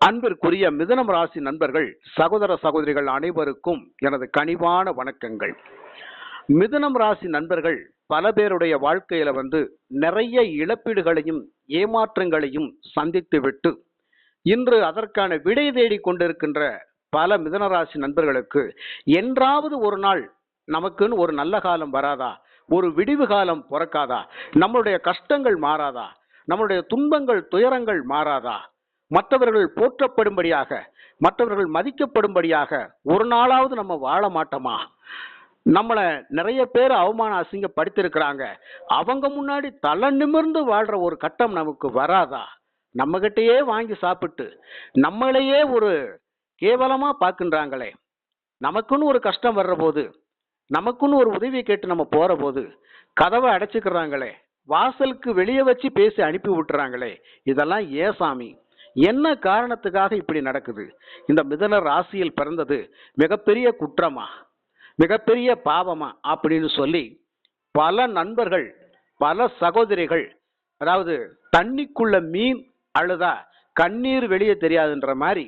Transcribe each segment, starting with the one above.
அன்பிற்குரிய மிதனம் ராசி நண்பர்கள் சகோதர சகோதரிகள் அனைவருக்கும் எனது கனிவான வணக்கங்கள். மிதனம் ராசி நண்பர்கள் பல பேருடைய வாழ்க்கையில வந்து நிறைய இழப்பீடுகளையும் ஏமாற்றங்களையும் சந்தித்து விட்டு இன்று அதற்கான விடை தேடி கொண்டிருக்கின்ற பல மிதனராசி நண்பர்களுக்கு என்றாவது ஒரு நாள் நமக்குன்னு ஒரு நல்ல காலம் வராதா? ஒரு விடிவு காலம் பிறக்காதா? நம்மளுடைய கஷ்டங்கள் மாறாதா? நம்மளுடைய துன்பங்கள் துயரங்கள் மாறாதா? மற்றவர்கள் போற்றப்படும்படியாக மற்றவர்கள் மதிக்கப்படும்படியாக ஒரு நாளாவது நம்ம வாழ மாட்டோமா? நம்மளை நிறைய பேர் அவமானம் அசிங்கப்படுத்திருக்கிறாங்க அவங்க முன்னாடி தலை நிமிர்ந்து வாழ்ற ஒரு கட்டம் நமக்கு வராதா? நம்மகிட்டயே வாங்கி சாப்பிட்டு நம்மளையே ஒரு கேவலமாக பார்க்கின்றாங்களே. நமக்குன்னு ஒரு கஷ்டம் வர்ற போது நமக்குன்னு ஒரு உதவி கேட்டு நம்ம போகிற போது கதவை அடைச்சிக்கிறாங்களே. வாசலுக்கு வெளியே வச்சு பேசி அனுப்பி விட்டுறாங்களே. இதெல்லாம் ஏன் சாமி? என்ன காரணத்துக்காக இப்படி நடக்குது? இந்த மிதன ராசியில் பிறந்தது மிகப்பெரிய குற்றமா? மிகப்பெரிய பாவமா? அப்படின்னு சொல்லி பல நண்பர்கள் பல சகோதரிகள் அதாவது தண்ணிக்குள்ள மீன் அழுதா கண்ணீர் வெளியே தெரியாதுன்ற மாதிரி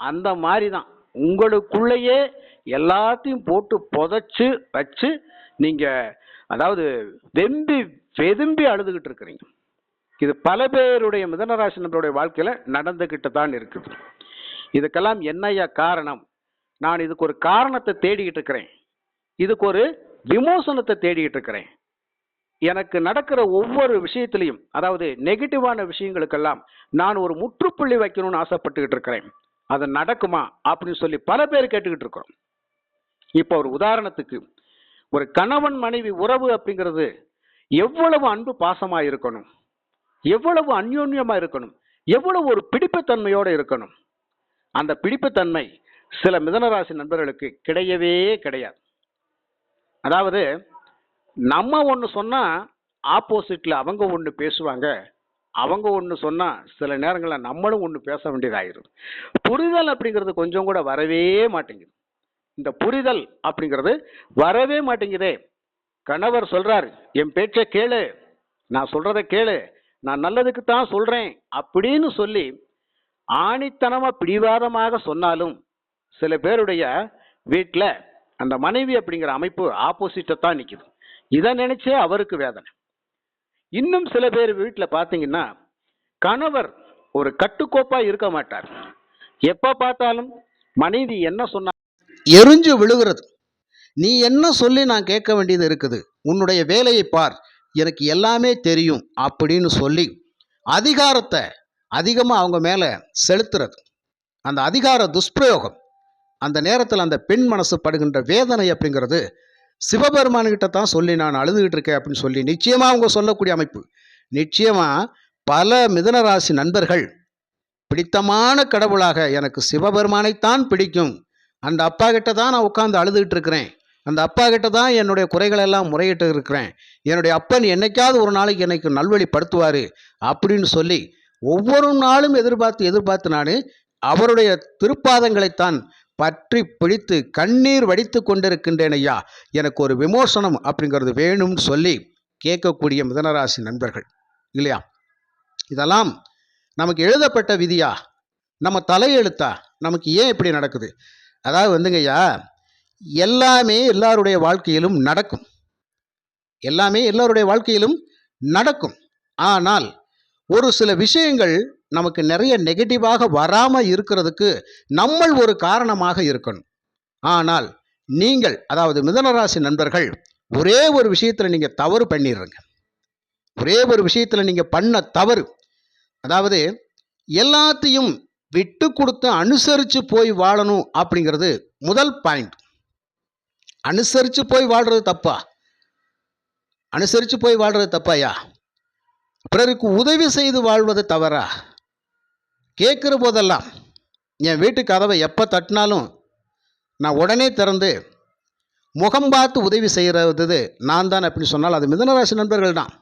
அந்த மாதிரி தான் உங்களுக்குள்ளேயே எல்லாத்தையும் போட்டு புதைச்சு வச்சு நீங்கள் அதாவது வெம்பி வெதும்பி அழுதுகிட்டு இருக்கிறீங்க. இது பல பேருடைய மிதனராசி நபருடைய வாழ்க்கையில நடந்துகிட்டு தான் இருக்குது. இதுக்கெல்லாம் என்னையா காரணம்? நான் இதுக்கு ஒரு காரணத்தை தேடிக்கிட்டு இருக்கிறேன். இதுக்கு ஒரு விமோசனத்தை தேடிக்கிட்டு இருக்கிறேன். எனக்கு நடக்கிற ஒவ்வொரு விஷயத்திலையும் அதாவது நெகட்டிவான விஷயங்களுக்கெல்லாம் நான் ஒரு முற்றுப்புள்ளி வைக்கணும்னு ஆசைப்பட்டுக்கிட்டு இருக்கிறேன். அது நடக்குமா? அப்படின்னு சொல்லி பல பேர் கேட்டுக்கிட்டு இருக்கிறோம். இப்போ ஒரு உதாரணத்துக்கு ஒரு கணவன் மனைவி உறவு அப்படிங்கிறது எவ்வளவு அன்பு பாசமாக இருக்கணும்? எவ்வளவு அந்யோன்யமாக இருக்கணும்? எவ்வளவு ஒரு பிடிப்புத்தன்மையோட இருக்கணும்? அந்த பிடிப்புத்தன்மை சில மிதனராசி நண்பர்களுக்கு கிடையவே கிடையாது. அதாவது நம்ம ஒன்று சொன்னால் ஆப்போசிட்டில் அவங்க ஒன்று பேசுவாங்க. அவங்க ஒன்று சொன்னால் சில நேரங்களில் நம்மளும் ஒன்று பேச வேண்டியதாயிரும். புரிதல் அப்படிங்கிறது கொஞ்சம் கூட வரவே மாட்டேங்குது. இந்த புரிதல் அப்படிங்கிறது வரவே மாட்டேங்குதே. கணவர் சொல்கிறார் என் பேச்சை கேளு. நான் சொல்கிறத கேளு. நான் நல்லதுக்கு தான் சொல்றேன் அப்படின்னு சொல்லி ஆணித்தனமா பிடிவாதமாக சொன்னாலும் சில பேருடைய வீட்டில் அந்த மனைவி அப்படிங்கிற அமைப்பு ஆப்போசிட்டை தான் நிற்குது இதை நினைச்சே அவருக்கு வேதனை. இன்னும் சில பேர் வீட்டில் பார்த்தீங்கன்னா கணவர் ஒரு கட்டுக்கோப்பாக இருக்க மாட்டார். எப்போ பார்த்தாலும் மனைவி என்ன சொன்னா எரிஞ்சு விழுகிறது. நீ என்ன சொல்லி நான் கேட்க வேண்டியது இருக்குது? உன்னுடைய வேலையை பார். எனக்கு எல்லாமே தெரியும் அப்படின்னு சொல்லி அதிகாரத்தை அதிகமாக அவங்க மேலே செலுத்துறது. அந்த அதிகார துஷ்பிரயோகம் அந்த நேரத்தில் அந்த பெண் மனசு படுகின்ற வேதனை அப்படிங்கிறது சிவபெருமான்கிட்ட தான் சொல்லி நான் அழுதுகிட்டு இருக்கேன் அப்படின்னு சொல்லி நிச்சயமாக அவங்க சொல்லக்கூடிய அமைப்பு. நிச்சயமாக பல மிதனராசி நண்பர்கள் பிடித்தமான கடவுளாக எனக்கு சிவபெருமானைத்தான் பிடிக்கும். அந்த அப்பா கிட்ட தான் நான் உட்காந்து அழுதுகிட்டு இருக்கிறேன். அந்த அப்பா கிட்ட தான் என்னுடைய குறைகளெல்லாம் முறையிட்டு இருக்கிறேன். என்னுடைய அப்பன் என்னைக்காவது ஒரு நாளைக்கு எனக்கு நல்வழிப்படுத்துவார் அப்படின்னு சொல்லி ஒவ்வொரு நாளும் எதிர்பார்த்து எதிர்பார்த்து நான் அவருடைய திருப்பாதங்களைத்தான் பற்றி பிடித்து கண்ணீர் வடித்து கொண்டிருக்கின்றேன் ஐயா. எனக்கு ஒரு விமோசனம் அப்படிங்கிறது வேணும்னு சொல்லி கேட்கக்கூடிய மிதனராசி நண்பர்கள் இல்லையா? இதெல்லாம் நமக்கு எழுதப்பட்ட விதியா? நம்ம தலையெழுத்தா? நமக்கு ஏன் இப்படி நடக்குது? அதாவது வந்துங்கய்யா எல்லாமே எல்லாருடைய வாழ்க்கையிலும் நடக்கும். எல்லாமே எல்லாருடைய வாழ்க்கையிலும் நடக்கும். ஆனால் ஒரு சில விஷயங்கள் நமக்கு நிறைய நெகட்டிவாக வராமல் இருக்கிறதுக்கு நம்மள் ஒரு காரணமாக இருக்கணும். ஆனால் நீங்கள் அதாவது மிதனராசி நண்பர்கள் ஒரே ஒரு விஷயத்தில் நீங்கள் தவறு பண்ணிடுறீங்க. ஒரே ஒரு விஷயத்தில் நீங்கள் பண்ண தவறு. அதாவது எல்லாத்தையும் விட்டு கொடுத்து அனுசரித்து போய் வாழணும் அப்படிங்கிறது முதல் பாயிண்ட் அனுசரித்து போய் வாழ்கிறது தப்பா? அனுசரித்து போய் வாழ்கிறது தப்பாயா? பிறருக்கு உதவி செய்து வாழ்வது தவறா? கேட்குற போதெல்லாம் என் வீட்டு கதவை எப்போ தட்டினாலும் நான் உடனே திறந்து முகம் பார்த்து உதவி செய்கிறது நான் தான் அப்படின்னு சொன்னால் அது மிதனராசி நண்பர்கள் தான்.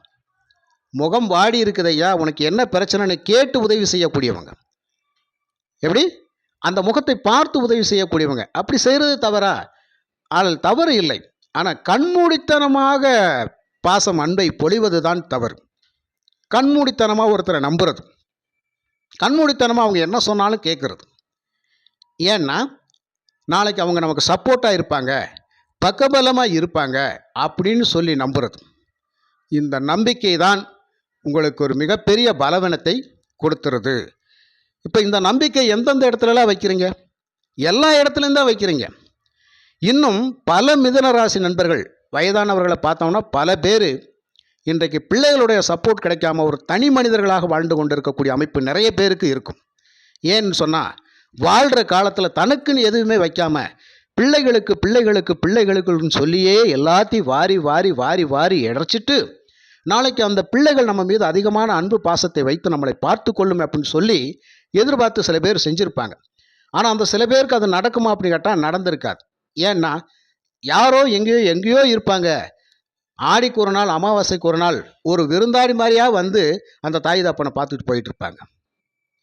முகம் வாடி இருக்குதையா உனக்கு என்ன பிரச்சனைன்னு கேட்டு உதவி செய்யக்கூடியவங்க. எப்படி? அந்த முகத்தை பார்த்து உதவி செய்யக்கூடியவங்க. அப்படி செய்கிறது தவறா? ஆனால் தவறு இல்லை. ஆனால் கண்மூடித்தனமாக பாசம் அன்பை பொழிவது தான் தவறு. கண்மூடித்தனமாக ஒருத்தரை நம்புறது. கண்மூடித்தனமாக அவங்க என்ன சொன்னாலும் கேட்குறது ஏன்னா நாளைக்கு அவங்க நமக்கு சப்போர்ட்டாக இருப்பாங்க பக்கபலமாக இருப்பாங்க அப்படின்னு சொல்லி நம்புறது. இந்த நம்பிக்கை தான் உங்களுக்கு ஒரு மிகப்பெரிய பலவீனத்தை கொடுத்துருது. இப்போ இந்த நம்பிக்கை எந்தெந்த இடத்துலலாம் வைக்கிறீங்க? எல்லா இடத்துலையும் தான் வைக்கிறீங்க. இன்னும் பல மிதன ராசி நண்பர்கள் வயதானவர்களை பார்த்தோம்னா பல பேர் இன்றைக்கு பிள்ளைகளுடைய சப்போர்ட் கிடைக்காம ஒரு தனி மனிதர்களாக வாழ்ந்து கொண்டிருக்கக்கூடிய அமைப்பு நிறைய பேருக்கு இருக்கும். ஏன்னு சொன்னால் வாழ்கிற காலத்தில் தனக்குன்னு எதுவுமே வைக்காமல் பிள்ளைகளுக்கு பிள்ளைகளுக்கு பிள்ளைகளுக்குன்னு சொல்லியே எல்லாத்தையும் வாரி வாரி வாரி வாரி இடைச்சிட்டு நாளைக்கு அந்த பிள்ளைகள் நம்ம மீது அதிகமான அன்பு பாசத்தை வைத்து நம்மளை பார்த்து கொள்ளும் அப்படின்னு சொல்லி எதிர்பார்த்து சில பேர் செஞ்சுருப்பாங்க. ஆனால் அந்த சில பேருக்கு அது நடக்குமா அப்படின்னு கேட்டால் நடந்திருக்காது. ஏன்னா யாரோ எங்கேயோ எங்கேயோ இருப்பாங்க. ஆடிக்கு ஒரு நாள் அமாவாசைக்கு ஒரு நாள் ஒரு விருந்தாடி மாதிரியாக வந்து அந்த தாய் தப்பனை பார்த்துட்டு போயிட்டு இருப்பாங்க.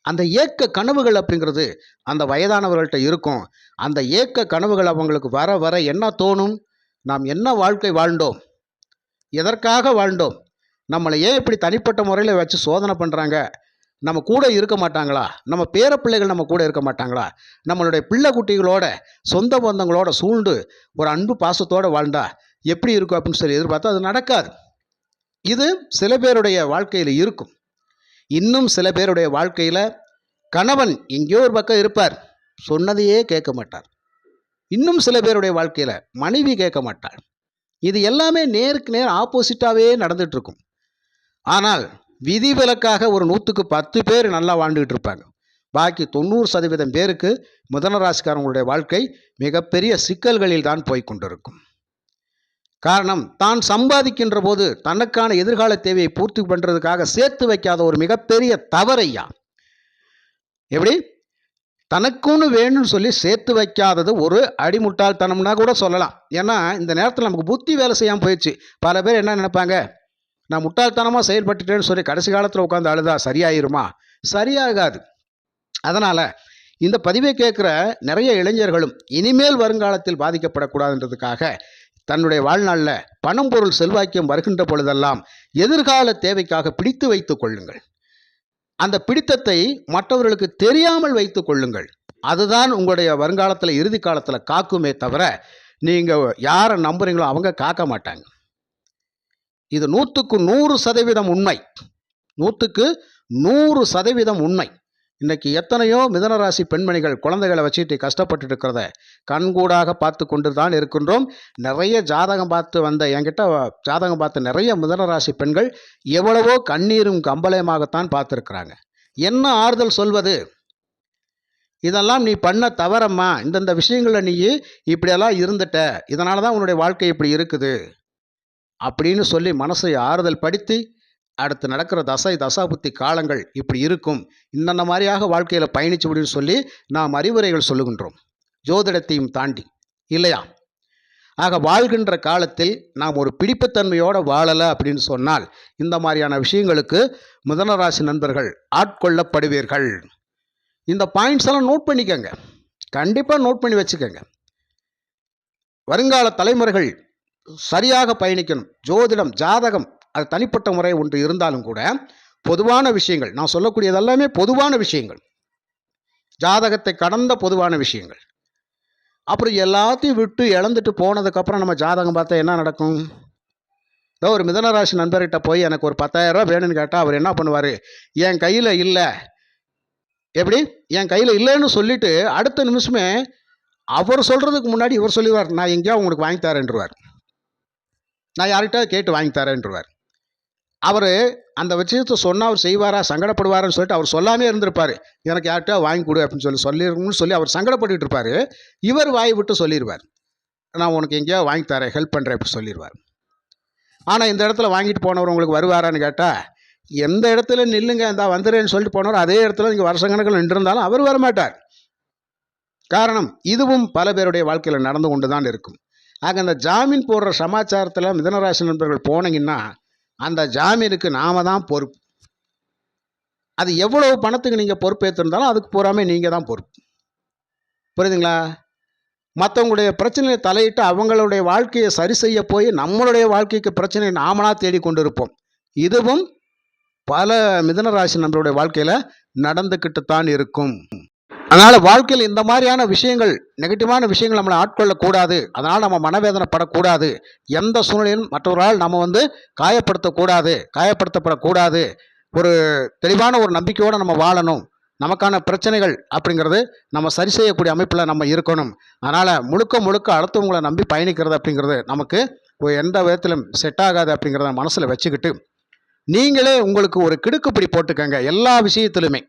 அந்த ஏக்க கனவுகள் அப்படிங்கிறது அந்த வயதானவர்கள்ட்ட இருக்கும். அந்த ஏக்க கனவுகள் அவங்களுக்கு வர வர என்ன தோணும்? நாம் என்ன வாழ்க்கை வாழ்ந்தோம்? எதற்காக வாழ்ந்தோம்? நம்மளை ஏன் இப்படி தனிப்பட்ட முறையில் வச்சு சோதனை பண்ணுறாங்க நம்ம கூட இருக்க மாட்டாங்களா? நம்ம பேர பிள்ளைகள் நம்ம கூட இருக்க மாட்டாங்களா? நம்மளுடைய பிள்ளை குட்டிகளோட சொந்த பந்தங்களோட சூழ்ந்து ஒரு அன்பு பாசத்தோடு வாழ்ந்தா எப்படி இருக்கும் அப்படின்னு சொல்லி எதிர்பார்த்தா அது நடக்காது. இது சில பேருடைய வாழ்க்கையில் இருக்கும். இன்னும் சில பேருடைய வாழ்க்கையில் கணவன் எங்கேயோ ஒரு பக்கம் இருப்பார். சொன்னதையே கேட்க மாட்டார். இன்னும் சில பேருடைய வாழ்க்கையில் மனைவி கேட்க மாட்டாள். இது எல்லாமே நேருக்கு நேர் ஆப்போசிட்டாகவே நடந்துகிட்ருக்கும் ஆனால் விதிவிலக்காக ஒரு நூற்றுக்கு பத்து பேர் நல்லா வாழ்ந்துகிட்டு இருப்பாங்க. பாக்கி தொண்ணூறு சதவீதம் பேருக்கு முதன ராசிக்காரங்களுடைய வாழ்க்கை மிகப்பெரிய சிக்கல்களில் தான் போய் கொண்டிருக்கும். காரணம் தான் சம்பாதிக்கின்ற போது தனக்கான எதிர்கால தேவையை பூர்த்தி பண்ணுறதுக்காக சேர்த்து வைக்காத ஒரு மிகப்பெரிய தவறையா? எப்படி? தனக்குன்னு வேணும்னு சொல்லி சேர்த்து வைக்காதது ஒரு அடிமுட்டாள்தனம்னா கூட சொல்லலாம். ஏன்னா இந்த நேரத்தில் நமக்கு புத்தி வேலை செய்யாமல் போயிடுச்சு. பல பேர் என்ன நினைப்பாங்க? நான் முட்டாள்தனமாக செயல்பட்டுட்டேன்னு சொல்லி கடைசி காலத்தில் உட்காந்து அழுதா சரியாயிருமா? சரியாகாது. அதனால் இந்த பதிவை கேட்குற நிறைய இளைஞர்களும் இனிமேல் வருங்காலத்தில் பாதிக்கப்படக்கூடாதுன்றதுக்காக தன்னுடைய வாழ்நாளில் பணம் பொருள் செல்வாக்கியம் வருகின்ற பொழுதெல்லாம் எதிர்கால தேவைக்காக பிடித்து வைத்து கொள்ளுங்கள். அந்த பிடித்தத்தை மற்றவர்களுக்கு தெரியாமல் வைத்து கொள்ளுங்கள். அதுதான் உங்களுடைய வருங்காலத்தில் இறுதி காலத்தில் காக்குமே தவிர நீங்கள் யாரை நம்புறீங்களோ அவங்க காக்க மாட்டாங்க. இது நூற்றுக்கு நூறு சதவீதம் உண்மை. நூற்றுக்கு நூறு சதவீதம் உண்மை. இன்னைக்கு எத்தனையோ மிதனராசி பெண்மணிகள் குழந்தைகளை வச்சுட்டு கஷ்டப்பட்டு இருக்கிறத கண்கூடாக பார்த்து கொண்டு தான் இருக்கின்றோம். நிறைய ஜாதகம் பார்த்து வந்த என்கிட்ட ஜாதகம் பார்த்த நிறைய மிதனராசி பெண்கள் எவ்வளவோ கண்ணீரும் கம்பளயமாகத்தான் பார்த்துருக்குறாங்க. என்ன ஆறுதல் சொல்வது? இதெல்லாம் நீ பண்ண தவறம்மா. இந்தந்த விஷயங்களில் நீ இப்படியெல்லாம் இருந்துட்ட. இதனால தான் உன்னுடைய வாழ்க்கை இப்படி இருக்குது. அப்படின்னு சொல்லி மனசை ஆறுதல் படுத்தி அடுத்து நடக்கிற தசை தசாபுத்தி காலங்கள் இப்படி இருக்கும். இந்தந்த மாதிரியாக வாழ்க்கையில் பயணிச்சு முடியும்னு சொல்லி நாம் அறிவுரைகள் சொல்லுகின்றோம். ஜோதிடத்தையும் தாண்டி இல்லையா? ஆக வாழ்கின்ற காலத்தில் நாம் ஒரு பிடிப்புத்தன்மையோடு வாழலை அப்படின்னு சொன்னால் இந்த மாதிரியான விஷயங்களுக்கு முதனராசி நண்பர்கள் ஆட்கொள்ளப்படுவீர்கள். இந்த பாயிண்ட்ஸ் எல்லாம் நோட் பண்ணிக்கோங்க. கண்டிப்பாக நோட் பண்ணி வச்சுக்கோங்க. வருங்கால தலைமுறைகள் சரியாக பயணிக்கணும். ஜோதிடம் ஜாதகம் அது தனிப்பட்ட முறை ஒன்று இருந்தாலும் கூட பொதுவான விஷயங்கள் நான் சொல்லக்கூடியது எல்லாமே பொதுவான விஷயங்கள். ஜாதகத்தை கடந்த பொதுவான விஷயங்கள். அப்புறம் எல்லாத்தையும் விட்டு இழந்துட்டு போனதுக்கப்புறம் நம்ம ஜாதகம் பார்த்தா என்ன நடக்கும்? ஏதோ ஒரு மிதனராசி நண்பர்கிட்ட போய் எனக்கு ஒரு பத்தாயிரம் வேணும்னு கேட்டால் அவர் என்ன பண்ணுவார்? என் கையில் இல்லை. எப்படி? என் கையில் இல்லைன்னு சொல்லிட்டு அடுத்த நிமிஷமே அவர் சொல்கிறதுக்கு முன்னாடி இவர் சொல்லிடுவார் நான் எங்கேயோ உங்களுக்கு வாங்கி தரேன்ருவார் நான் யார்கிட்ட கேட்டு வாங்கி தரேன்ருவார் அவர் அந்த விஷயத்தை சொன்னால் அவர் செய்வாரா சங்கடப்படுவாருன்னு சொல்லிட்டு அவர் சொல்லாமே இருந்திருப்பார். எனக்கு யார்கிட்ட வாங்கி கொடு அப்படின்னு சொல்லி சொல்லிருக்கணும்னு சொல்லி அவர் சங்கடப்பட்டுட்டு இருப்பார். இவர் வாய் விட்டு சொல்லிடுவார் நான் உனக்கு எங்கேயோ வாங்கி தரேன் ஹெல்ப் பண்ணுறேன் அப்படி சொல்லிடுவார் ஆனால் இந்த இடத்துல வாங்கிட்டு போனவர் உங்களுக்கு வருவாரான்னு கேட்டால் எந்த இடத்துல நில்லுங்க இந்த வந்துடுறேன்னு சொல்லிட்டு போனவர் அதே இடத்துல நீங்கள் வருஷக்கணக்கில் நின்றிருந்தாலும் அவர் வரமாட்டார். காரணம் இதுவும் பல பேருடைய வாழ்க்கையில் நடந்து கொண்டு தான் இருக்கும். ஆக அந்த ஜாமீன் போடுற சமாச்சாரத்தில் மிதனராசி நண்பர்கள் போனீங்கன்னா அந்த ஜாமீனுக்கு நாம தான் பொறுப்பு. அது எவ்வளவு பணத்துக்கு நீங்கள் பொறுப்பேற்றிருந்தாலும் அதுக்கு பூராமே நீங்கள் தான் பொறுப்பு. புரியுதுங்களா? மற்றவங்களுடைய பிரச்சனையை தலையிட்டு அவங்களுடைய வாழ்க்கையை சரி செய்ய போய் நம்மளுடைய வாழ்க்கைக்கு பிரச்சனையை நாமளாக தேடி கொண்டு இருப்போம் இதுவும் பல மிதனராசி நம்மளுடைய வாழ்க்கையில் நடந்துக்கிட்டு தான் இருக்கும். அதனால வாழ்க்கையில் இந்த மாதிரியான விஷயங்கள் நெகட்டிவான விஷயங்கள் நம்மளை ஆட்கொள்ளக்கூடாது. அதனால் நம்ம மனவேதனைப்படக்கூடாது. எந்த சூழ்நிலையிலும் மற்றவர்களால் நம்ம வந்து காயப்படுத்தக்கூடாது காயப்படுத்தப்படக்கூடாது. ஒரு தெளிவான ஒரு நம்பிக்கையோடு நம்ம வாழணும். நமக்கான பிரச்சனைகள் அப்படிங்கிறது நம்ம சரி செய்யக்கூடிய அமைப்பில் நம்ம இருக்கணும். அதனால் முழுக்க முழுக்க அடுத்தவங்களை நம்பி பயணிக்கிறது அப்படிங்கிறது நமக்கு எந்த விதத்திலும் செட் ஆகாது அப்படிங்கிறத மனசில் வச்சுக்கிட்டு நீங்களே உங்களுக்கு ஒரு கிடுக்குப்பிடி போட்டுக்கங்க. எல்லா விஷயத்திலுமே.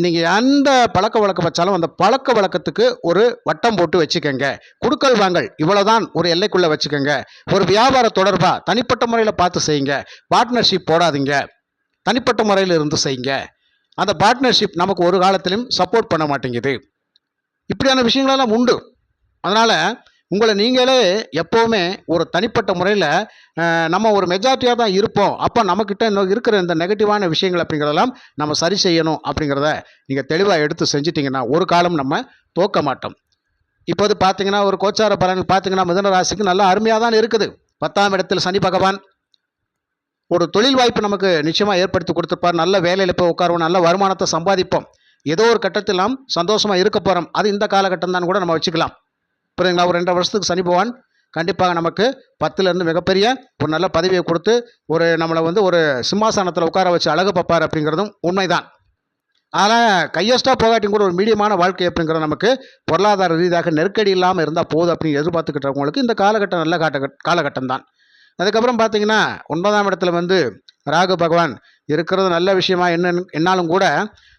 நீங்கள் எந்த பழக்க வழக்கம் வச்சாலும் அந்த பழக்க வழக்கத்துக்கு ஒரு வட்டம் போட்டு வச்சுக்கோங்க. குடுக்கல் வாங்கல் இவ்வளோதான் ஒரு எல்லைக்குள்ளே வச்சுக்கோங்க. ஒரு வியாபார தொடர்பாக தனிப்பட்ட முறையில் பார்த்து செய்யுங்க. பார்ட்னர்ஷிப் போடாதீங்க. தனிப்பட்ட முறையில் இருந்து செய்யுங்க. அந்த பார்ட்னர்ஷிப் நமக்கு ஒரு காலத்திலும் சப்போர்ட் பண்ண மாட்டேங்குது. இப்படியான விஷயங்களெல்லாம் உண்டு. அதனால் உங்களை நீங்களே எப்போவுமே ஒரு தனிப்பட்ட முறையில் நம்ம ஒரு மெஜாரிட்டியாக தான் இருப்போம். அப்போ நம்மக்கிட்ட இன்னும் இருக்கிற இந்த நெகட்டிவான விஷயங்கள் அப்படிங்கிறதெல்லாம் நம்ம சரி செய்யணும் அப்படிங்கிறத நீங்கள் தெளிவாக எடுத்து செஞ்சிட்டிங்கன்னா ஒரு காலம் நம்ம தோக்க மாட்டோம். இப்போது பார்த்தீங்கன்னா ஒரு கோச்சார பலன் பார்த்தீங்கன்னா மிதன ராசிக்கு நல்லா அருமையாக தான் இருக்குது. பத்தாம் இடத்தில் சனி பகவான் ஒரு தொழில் வாய்ப்பு நமக்கு நிச்சயமாக ஏற்படுத்தி கொடுத்துருப்பார். நல்ல வேலையில் போய் உட்காருவோம் நல்ல வருமானத்தை சம்பாதிப்போம். ஏதோ ஒரு கட்டத்தில் நாம் சந்தோஷமாக இருக்க போகிறோம் அது இந்த காலகட்டம் தான் கூட நம்ம வச்சுக்கலாம். புரியுதுங்களா? ஒரு ரெண்டரை வருஷத்துக்கு சனி பகவான் கண்டிப்பாக நமக்கு பத்துலேருந்து மிகப்பெரிய ஒரு நல்ல பதவியை கொடுத்து ஒரு நம்மளை வந்து ஒரு சிம்மாசனத்தில் உட்கார வச்சு அழகு பார்ப்பார் அப்படிங்கிறதும் உண்மைதான். ஆனால் கையஸ்டாக போகாட்டியும் கூட ஒரு மீடியமான வாழ்க்கை அப்படிங்கிறது நமக்கு பொருளாதார ரீதியாக நெருக்கடி இல்லாமல் இருந்தால் போதும் அப்படின்னு எதிர்பார்த்துக்கிட்டவங்களுக்கு இந்த காலகட்டம் நல்ல காட்ட காலகட்டம் தான் அதுக்கப்புறம் பார்த்தீங்கன்னா ஒன்பதாம் இடத்துல வந்து ராகு பகவான் இருக்கிறது நல்ல விஷயமா என்ன என்னாலும் கூட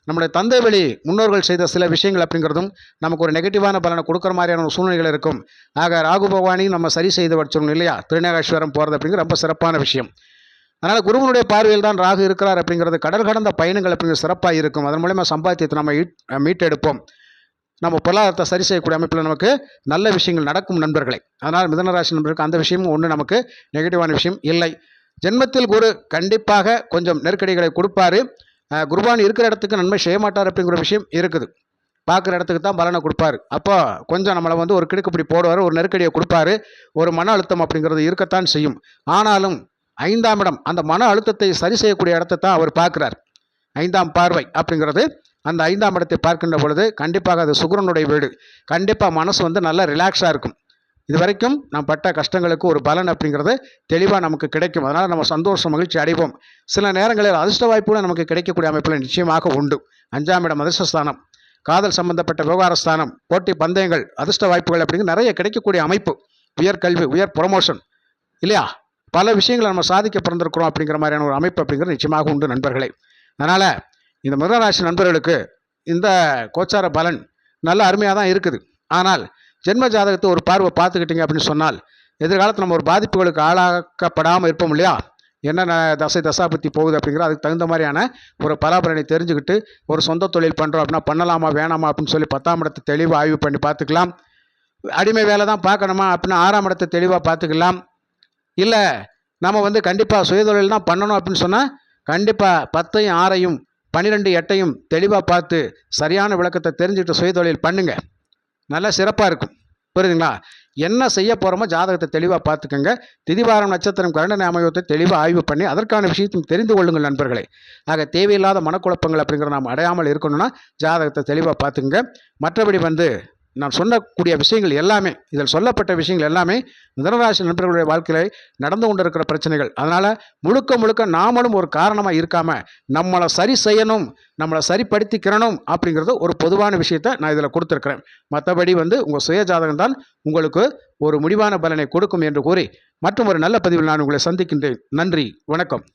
நம்முடைய தந்தை வழி முன்னோர்கள் செய்த சில விஷயங்கள் அப்படிங்கிறதும் நமக்கு ஒரு நெகட்டிவான பலனை கொடுக்குற மாதிரியான ஒரு சூழ்நிலைகள் இருக்கும். ஆக ராகு பகவானையும் நம்ம சரி செய்து வச்சிடணும் இல்லையா? திருநேகேஸ்வரம் போகிறது அப்படிங்கிற ரொம்ப சிறப்பான விஷயம். அதனால் குருவனுடைய பார்வையில் தான் ராகு இருக்கிறார் அப்படிங்கிறது கடல் கடந்த பயணங்கள் அப்படிங்கிற சிறப்பாக இருக்கும். அதன் மூலயமா சம்பாத்தியத்தை நம்ம ஈட் மீட்டெடுப்போம். நம்ம பொருளாதாரத்தை சரி செய்யக்கூடிய அமைப்பில் நமக்கு நல்ல விஷயங்கள் நடக்கும் நண்பர்களை. அதனால் மிதனராசி நண்பர்களுக்கு அந்த விஷயமும் ஒன்று நமக்கு நெகட்டிவான விஷயம் இல்லை. ஜென்மத்தில் குரு கண்டிப்பாக கொஞ்சம் நெருக்கடிகளை கொடுப்பாரு. அஹ் குருவான் இருக்கிற இடத்துக்கு நன்மை செய்ய மாட்டார் அப்படிங்கிற விஷயம் இருக்குது. பார்க்குற இடத்துக்கு தான் பலனை கொடுப்பாரு. அப்போ கொஞ்சம் நம்மளை வந்து ஒரு கிடுக்குப்பிடி போடுவார் ஒரு நெருக்கடியை கொடுப்பாரு ஒரு மன அழுத்தம் அப்படிங்கிறது இருக்கத்தான் செய்யும். ஆனாலும் ஐந்தாம் இடம் அந்த மன அழுத்தத்தை சரி செய்யக்கூடிய இடத்தை தான் அவர் பார்க்குறார். ஐந்தாம் பார்வை அப்படிங்கிறது அந்த ஐந்தாம் இடத்தை பார்க்கின்ற பொழுது கண்டிப்பாக அது சுகரனுடைய வீடு. கண்டிப்பாக மனசு வந்து நல்லா ரிலாக்ஸாக இருக்கும். இது வரைக்கும் நாம் பட்ட கஷ்டங்களுக்கு ஒரு பலன் அப்படிங்கிறது தெளிவாக நமக்கு கிடைக்கும். அதனால் நம்ம சந்தோஷம் மகிழ்ச்சி அடைவோம். சில நேரங்களில் அதிர்ஷ்ட வாய்ப்புகளும் நமக்கு கிடைக்கக்கூடிய அமைப்பில் நிச்சயமாக உண்டு. அஞ்சாம் இடம் அதிர்ஷ்டஸ்தானம். காதல் சம்பந்தப்பட்ட விவகாரஸ்தானம் போட்டி பந்தயங்கள் அதிர்ஷ்ட வாய்ப்புகள் அப்படிங்கிற நிறைய கிடைக்கக்கூடிய அமைப்பு. உயர்கல்வி உயர் ப்ரொமோஷன் இல்லையா? பல விஷயங்களை நம்ம சாதிக்க பிறந்திருக்கிறோம் அப்படிங்கிற மாதிரியான ஒரு அமைப்பு அப்படிங்கிறது நிச்சயமாக உண்டு நண்பர்களே. அதனால் இந்த மிருகராசி நண்பர்களுக்கு இந்த கோச்சார பலன் நல்ல அருமையாக தான் இருக்குது. ஆனால் ஜென்ம ஜாதகத்தை ஒரு பார்வை பார்த்துக்கிட்டீங்க அப்படின்னு சொன்னால் எதிர்காலத்தில் நம்ம ஒரு பாதிப்புகளுக்கு ஆளாக்கப்படாமல் இருப்போம் இல்லையா? என்னென்ன தசை தசாபத்தி போகுது அப்படிங்கிற அதுக்கு தகுந்த மாதிரியான ஒரு பராபரணி தெரிஞ்சுக்கிட்டு ஒரு சொந்த தொழில் பண்ணுறோம் அப்படின்னா பண்ணலாமா வேணாமா அப்படின்னு சொல்லி பத்தாம் இடத்தை தெளிவாக ஆய்வு பண்ணி பார்த்துக்கலாம். அடிமை வேலை தான் பார்க்கணுமா அப்படின்னா ஆறாம் இடத்தை தெளிவாக பார்த்துக்கலாம். இல்லை நம்ம வந்து கண்டிப்பாக சுயதொழில் தான் பண்ணணும் அப்படின்னு சொன்னால் கண்டிப்பாக பத்தையும் ஆறையும் பன்னிரெண்டு எட்டையும் தெளிவாக பார்த்து சரியான விளக்கத்தை தெரிஞ்சுக்கிட்டு சுயதொழில் பண்ணுங்கள் நல்லா சிறப்பாக இருக்கும். புரியுதுங்களா? என்ன செய்ய போகிறோமோ ஜாதகத்தை தெளிவாக பார்த்துக்கோங்க. திதிவாரம் நட்சத்திரம் கரண்ட அமையத்தை தெளிவாக ஆய்வு பண்ணி அதற்கான விஷயத்தையும் தெரிந்து கொள்ளுங்கள் நண்பர்களே. ஆக தேவையில்லாத மனக்குழப்பங்கள் அப்படிங்கிற நாம் அடையாமல் இருக்கணும்னா ஜாதகத்தை தெளிவாக பார்த்துங்க மற்றபடி வந்து நான் சொல்லக்கூடிய விஷயங்கள் எல்லாமே இதில் சொல்லப்பட்ட விஷயங்கள் எல்லாமே மிதனராசி நண்பர்களுடைய வாழ்க்கையில் நடந்து கொண்டிருக்கிற பிரச்சனைகள். அதனால் முழுக்க முழுக்க நாமளும் ஒரு காரணமாக இருக்காமல் நம்மளை சரி செய்யணும் நம்மளை சரிப்படுத்திக்கிறணும் அப்படிங்கிறது ஒரு பொதுவான விஷயத்தை நான் இதில் கொடுத்துருக்குறேன். மற்றபடி வந்து உங்கள் சுய ஜாதகம் தான் உங்களுக்கு ஒரு முடிவான பலனை கொடுக்கும் என்று கூறி மற்றும் ஒரு நல்ல பதிவில் நான் உங்களை சந்திக்கின்றேன். நன்றி வணக்கம்.